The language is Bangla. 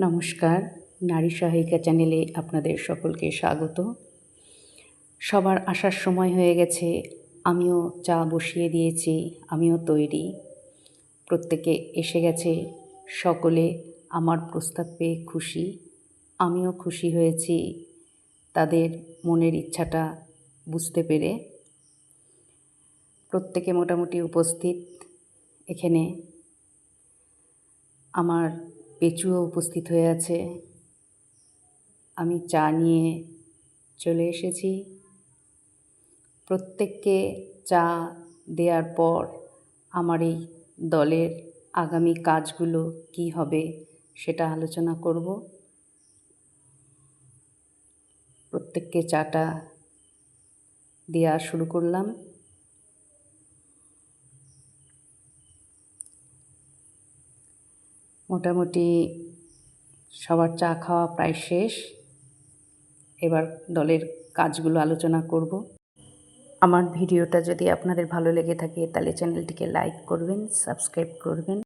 নমস্কার। নারী সহায়িকা চ্যানেলে আপনাদের সকলকে স্বাগত। সবার আসার সময় হয়ে গেছে, আমিও চা বসিয়ে দিয়েছি, আমিও তৈরি। প্রত্যেকে এসে গেছে, সকলে আমার প্রস্তাব পেয়ে খুশি, আমিও খুশি হয়েছি। তাদের মনের ইচ্ছাটা বুঝতে পেরে প্রত্যেকে মোটামুটি উপস্থিত। এখানে আমার পেঁচুও উপস্থিত হয়ে আছে। আমি চা নিয়ে চলে এসেছি। প্রত্যেককে চা দেওয়ার পর আমার এই দলের আগামী কাজগুলো কী হবে সেটা আলোচনা করব। প্রত্যেককে চাটা দেওয়া শুরু করলাম। মোটামুটি সবার চা খাওয়া প্রায় শেষ। এবার দলের কাজগুলো আলোচনা করব। আমার ভিডিওটা যদি আপনাদের ভালো লেগে থাকে তাহলে চ্যানেলটিকে লাইক করবেন, সাবস্ক্রাইব করবেন।